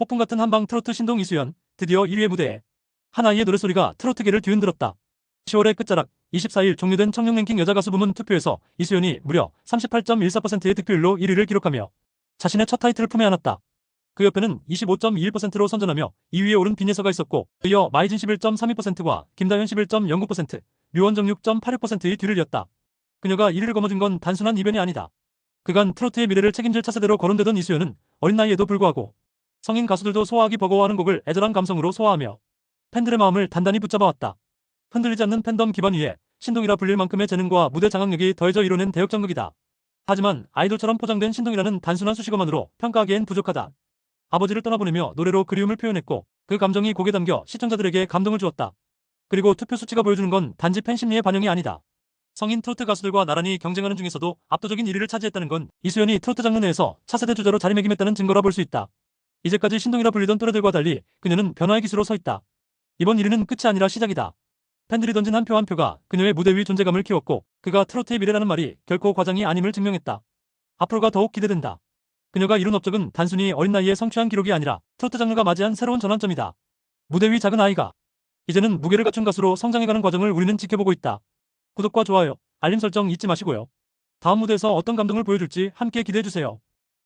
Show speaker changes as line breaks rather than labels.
폭풍 같은 한방 트로트 신동 이수연 드디어 1위의 무대에 하나이의 노랫소리가 트로트계를 뒤흔들었다. 10월의 끝자락 24일 종료된 청룡 랭킹 여자 가수 부문 투표에서 이수연이 무려 38.14%의 득표율로 1위를 기록하며 자신의 첫 타이틀을 품에 안았다. 그 옆에는 25.21%로 선전하며 2위에 오른 빈예서가 있었고 이어 마이진 11.32%와 김다현 11.09%, 류원정 6.86%의 뒤를 이었다. 그녀가 1위를 거머쥔 건 단순한 이변이 아니다. 그간 트로트의 미래를 책임질 차세대로 거론되던 이수연은 어린 나이에도 불구하고 성인 가수들도 소화하기 버거워하는 곡을 애절한 감성으로 소화하며 팬들의 마음을 단단히 붙잡아왔다. 흔들리지 않는 팬덤 기반 위에 신동이라 불릴 만큼의 재능과 무대 장악력이 더해져 이뤄낸 대역전극이다. 하지만 아이돌처럼 포장된 신동이라는 단순한 수식어만으로 평가하기엔 부족하다. 아버지를 떠나보내며 노래로 그리움을 표현했고 그 감정이 곡에 담겨 시청자들에게 감동을 주었다. 그리고 투표 수치가 보여주는 건 단지 팬 심리의 반영이 아니다. 성인 트로트 가수들과 나란히 경쟁하는 중에서도 압도적인 1위를 차지했다는 건 이수연이 트로트 장르 내에서 차세대 주자로 자리매김했다는 증거라 볼 수 있다. 이제까지 신동이라 불리던 또래들과 달리 그녀는 변화의 기수로 서 있다. 이번 1위는 끝이 아니라 시작이다. 팬들이 던진 한표한 표가 그녀의 무대 위 존재감을 키웠고 그가 트로트의 미래라는 말이 결코 과장이 아님을 증명했다. 앞으로가 더욱 기대된다. 그녀가 이룬 업적은 단순히 어린 나이에 성취한 기록이 아니라 트로트 장르가 맞이한 새로운 전환점이다. 무대 위 작은 아이가 이제는 무게를 갖춘 가수로 성장해가는 과정을 우리는 지켜보고 있다. 구독과 좋아요, 알림 설정 잊지 마시고요. 다음 무대에서 어떤 감동을 보여줄지 함께 기대해주세요.